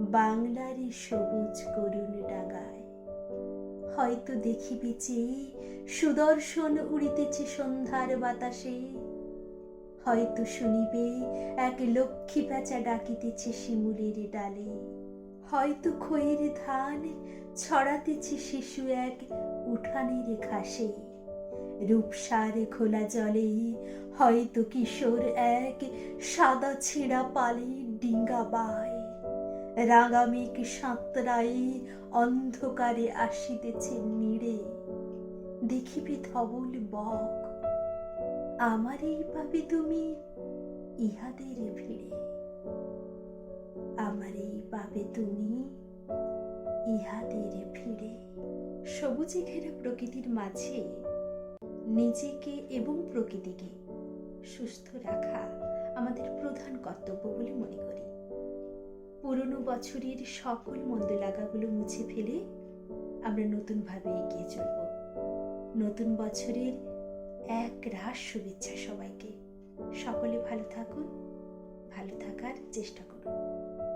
বাংলারই সবুজ করুণ ডাগায় হয়তো দেখিবে চেয়ে সুদর্শন উড়িতেছে সন্ধ্যার বাতাসে। হয়তো শুনিবে এক লক্ষ্মী প্যাঁচা ডাকিতেছে শিমুলের ডালে। হয়তো খয়ের ধান ছড়াতেছে শিশু এক উঠানের ঘাসে। রূপসার খোলা জলে হয়তো কিশোর এক সাদা ছেঁড়া পালে ডিঙ্গা বায়। রাঙামেঘ সাঁতরাই অন্ধকারে আসিতেছে নিড়ে। দেখিবে ধবল বক, আমারই পাবে তুমি ইহাদের ভিড়ে। আমারই পাবে তুমি ইহাদের ভিড়ে। সবুজে ঘেরা প্রকৃতির মাঝে, নিজেকে এবং প্রকৃতিকে সুস্থ রাখা আমাদের প্রধান কর্তব্য বলে মনে করি। পুরনো বছরের সকল মন্দ লাগাগুলো মুছে ফেলে আমরা নতুনভাবে এগিয়ে চলব। নতুন বছরের এক রাস শুভেচ্ছা সবাইকে। সকলে ভালো থাকুন, ভালো থাকার চেষ্টা করুন।